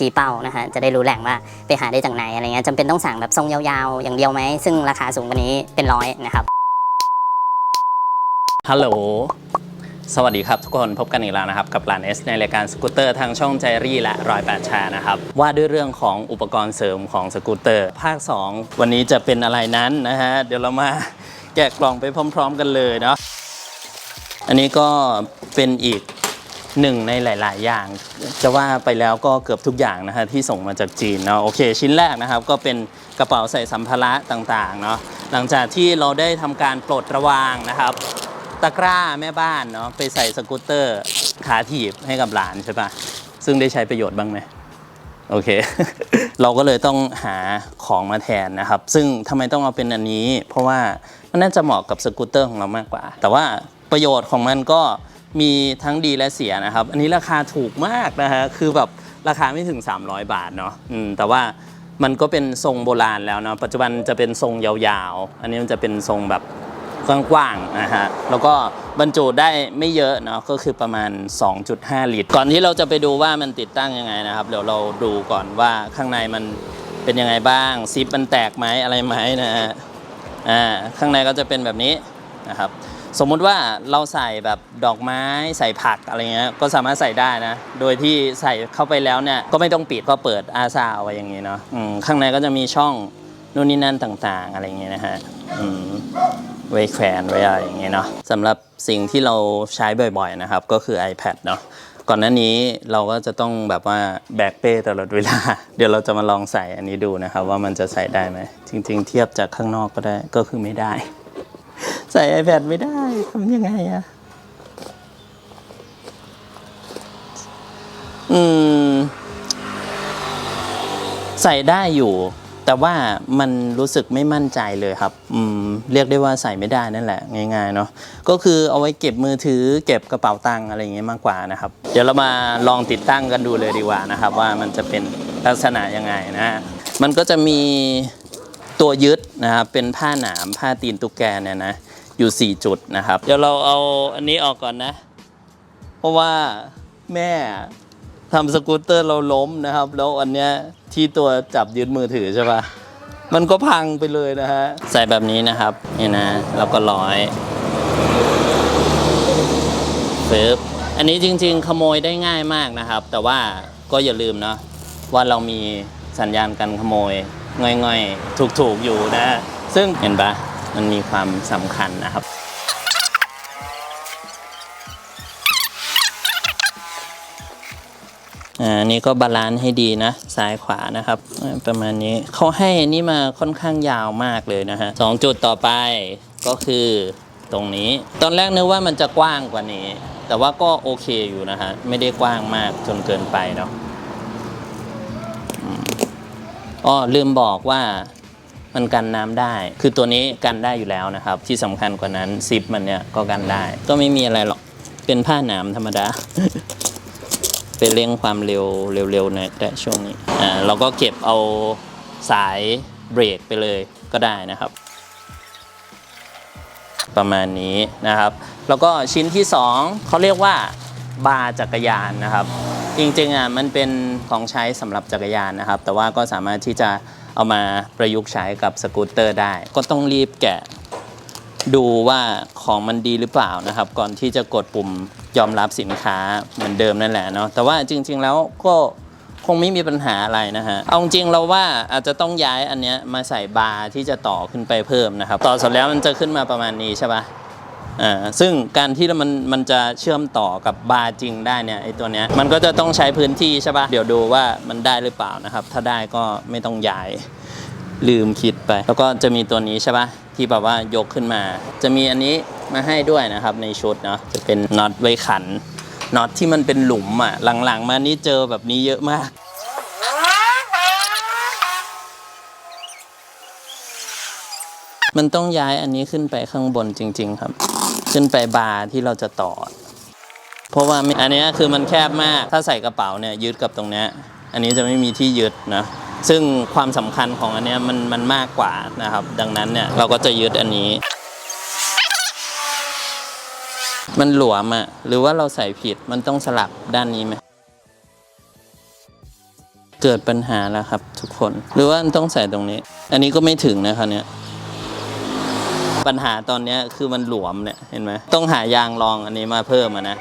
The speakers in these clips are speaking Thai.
ชี้เป้านะฮะจะได้รู้แหล่งว่าไปหาได้จากไหนอะไรเงี้ยจำเป็นต้องสั่งแบบทรงยาวๆ อย่างเดียวไหม ซึ่งราคาสูงกว่านี้เป็นร้อยนะครับฮัลโหลสวัสดีครับทุกคนพบกันอีกแล้วนะครับ กับหลานเอสในรายการสกูตเตอร์ทางช่องใจรี่และรอยแปดแชร์นะครับ ว่าด้วยเรื่องของอุปกรณ์เสริมของสกูตเตอร์ ภาค 2 วันนี้จะเป็นอะไรนั้นนะฮะเดี๋ยวเรามาแกะกล่องไปพร้อม ๆ กันเลยเนาะอันนี้ก็เป็นอีก หนึ่งในหลาย ๆ อย่าง จะว่าไปแล้วก็เกือบทุกอย่างนะฮะที่ส่งมาจากจีนเนาะโอเค ชิ้นแรกนะครับก็เป็นกระเป๋าใส่สัมภาระต่าง ๆ เนาะหลังจากที่เราได้ทำการปลดระวางนะครับ ตะกร้าแม่บ้านเนาะไปใส่สกูตเตอร์ขาถีบให้กับหลานใช่ปะซึ่งได้ใช้ประโยชน์บ้างไหมโอเค เราก็เลยต้องหาของมาแทนนะครับ ซึ่งทำไมต้องเอาเป็นอันนี้ เพราะว่ามันน่าจะเหมาะกับสกูตเตอร์ของเรามากกว่า แต่ว่าประโยชน์ของมันก็ มีทั้งดีและเสียนะครับ อันนี้ราคาถูกมากนะฮะคือแบบราคาไม่ถึง 300 บาทเนาะแต่ว่ามันก็เป็นทรงโบราณแล้วเนาะปัจจุบันจะเป็นทรงยาวๆ อันนี้มันจะเป็นทรงแบบกว้างๆนะฮะแล้วก็บรรจุได้ไม่เยอะเนาะก็คือประมาณ 2.5 ลิตร ก่อนที่เราจะไปดูว่ามันติดตั้งยังไงนะครับ เดี๋ยวเราดูก่อนว่าข้างในมันเป็นยังไงบ้างซิปมันแตกไหมอะไรไหมนะฮะอ่าข้างในก็จะเป็นแบบนี้ นะครับสมมุติว่าเราใส่แบบดอกไม้ใส่ผักอะไรเงี้ยก็สามารถใส่ได้นะ โดยที่ใส่เข้าไปแล้วเนี่ยก็ไม่ต้องปิดก็เปิดอาซาเอาไว้อย่างงี้เนาะข้างในก็จะมีช่องนู่นนี่นั่นต่างๆ อะไรเงี้ยนะฮะไว้แขวนไว้อะไรอย่างเงี้ยเนาะสำหรับสิ่งที่เราใช้บ่อยๆนะครับ ก็คือ iPad เนาะก่อนหน้านี้เราก็จะต้องแบบว่าแบกเป้ตลอดเวลา เดี๋ยวเราจะมาลองใส่อันนี้ดูนะครับ ว่ามันจะใส่ได้ไหมจริง ๆ เทียบจากข้างนอกก็ได้ก็คือไม่ได้ ใส่ iPad ไม่ได้ทำยังไงอะอืม ใส่ได้อยู่ แต่ว่ามันรู้สึกไม่มั่นใจเลยครับ อืม เรียกได้ว่าใส่ไม่ได้นั่นแหละ ง่ายๆเนาะก็คือเอาไว้เก็บมือถือ เก็บกระเป๋าตังค์อะไรอย่างเงี้ยมากกว่านะครับ เดี๋ยวเรามาลองติดตั้งกันดูเลยดีกว่านะครับ ว่ามันจะเป็นลักษณะยังไงนะมันก็จะมีตัวยึดนะครับเป็นผ้าหนามผ้าตีนตุ๊กแกเนี่ยนะ อยู่ 4 จุดนะครับ เดี๋ยวเราเอาอันนี้ออกก่อนนะ เพราะว่าแม่ทำสกูตเตอร์เราล้มนะครับ แล้วอันเนี้ยที่ตัวจับยึดมือถือใช่ปะมันก็พังไปเลยนะฮะ ใส่แบบนี้นะครับนี่นะแล้วก็ร้อยปึ๊บอันนี้จริง ๆ ขโมยได้ง่ายมากนะครับ แต่ว่าก็อย่าลืมเนาะว่าเรามีสัญญาณการขโมยง่อยๆ ถูกๆอยู่นะ ซึ่งเห็นปะ มันมีความสำคัญนะครับอ่านี่ก็บาลานซ์ให้ดีนะ ซ้ายขวานะครับ ประมาณนี้เขาให้อันนี้มาค่อนข้างยาวมากเลยนะฮะสองจุดต่อไปก็คือตรงนี้ ตอนแรกนึกว่ามันจะกว้างกว่านี้ แต่ว่าก็โอเคอยู่นะฮะ ไม่ได้กว้างมากจนเกินไปเนาะอืมอ้อลืมบอกว่า มันกันน้ำได้ คือตัวนี้กันได้อยู่แล้วนะครับ ที่สำคัญกว่านั้นซิปมันเนี่ยก็กันได้ ก็ไม่มีอะไรหรอก เป็นผ้าหนามธรรมดาไปเร่งความเร็วเร็วๆหน่อยได้ช่วงนี้อ่าเราก็เก็บเอาสายเบรกไปเลยก็ได้นะครับ ประมาณนี้นะครับ แล้วก็ชิ้นที่สองเขาเรียกว่าบาจักรยานนะครับ จริงๆอะมันเป็นของใช้สำหรับจักรยานนะครับ แต่ว่าก็สามารถที่จะ เอามาประยุกต์ใช้กับสกูตเตอร์ได้ ก็ต้องรีบแกะดูว่าของมันดีหรือเปล่านะครับ ก่อนที่จะกดปุ่มยอมรับสินค้าเหมือนเดิมนั่นแหละเนาะแต่ว่าจริง ๆ แล้วก็คงไม่มีปัญหาอะไรนะฮะ เอาจริงเราว่าอาจจะต้องย้ายอันเนี้ยมาใส่บาร์ที่จะต่อขึ้นไปเพิ่มนะครับ ต่อเสร็จแล้วมันจะขึ้นมาประมาณนี้ใช่ปะ ซึ่งการที่มันมันจะเชื่อมต่อกับบาร์จริงได้เนี่ยไอตัวเนี้ยมันก็จะต้องใช้พื้นที่ใช่ปะเดี๋ยวดูว่ามันได้หรือเปล่านะครับ ถ้าได้ก็ไม่ต้องย้ายลืมคิดไป แล้วก็จะมีตัวนี้ใช่ปะที่แบบว่ายกขึ้นมา จะมีอันนี้มาให้ด้วยนะครับในชุดเนาะจะเป็นน็อตไว้ขันน็อตที่มันเป็นหลุมอะหลังๆ มานี่เจอแบบนี้เยอะมาก มันต้องย้ายอันนี้ขึ้นไปข้างบนจริง ๆ ครับ ขึ้นไปบาร์ที่เราจะต่อ เพราะว่าอันนี้คือมันแคบมาก ถ้าใส่กระเป๋าเนี่ยยึดกับตรงเนี้ยอันนี้จะไม่มีที่ยึดนะ ซึ่งความสำคัญของอันเนี้ยมันมันมากกว่านะครับ ดังนั้นเนี่ยเราก็จะยึดอันนี้ มันหลวมอะหรือว่าเราใส่ผิดมันต้องสลับด้านนี้ไหมเกิดปัญหาแล้วครับทุกคน หรือว่าต้องใส่ตรงนี้ อันนี้ก็ไม่ถึงนะครับเนี่ย ปัญหาตอนนี้คือมันหลวมเนี่ยเห็นไหมต้องหายางรองอันนี้มาเพิ่มนะ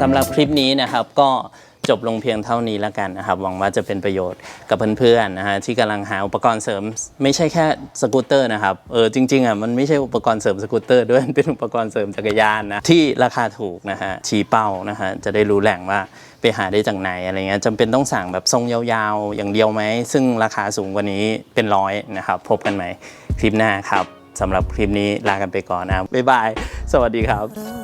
สำหรับคลิปนี้นะครับก็จบลงเพียงเท่านี้แล้วกันนะครับ หวังว่าจะเป็นประโยชน์กับเพื่อนๆนะฮะที่กำลังหาอุปกรณ์เสริม ไม่ใช่แค่สกูตเตอร์นะครับเออจริงๆอะมันไม่ใช่อุปกรณ์เสริมสกูตเตอร์ด้วยเป็นอุปกรณ์เสริมจักรยานนะที่ราคาถูกนะฮะชี้เป้านะฮะจะได้รู้แหล่งว่าไปหาได้จากไหนอะไรเงี้ยจำเป็นต้องสั่งแบบทรงยาวๆ อย่างเดียวไหม ซึ่งราคาสูงกว่านี้เป็นร้อยนะครับ พบกันไหมคลิปหน้าครับสำหรับคลิปนี้ลากันไปก่อนนะครับบ๊ายบาย สวัสดีครับ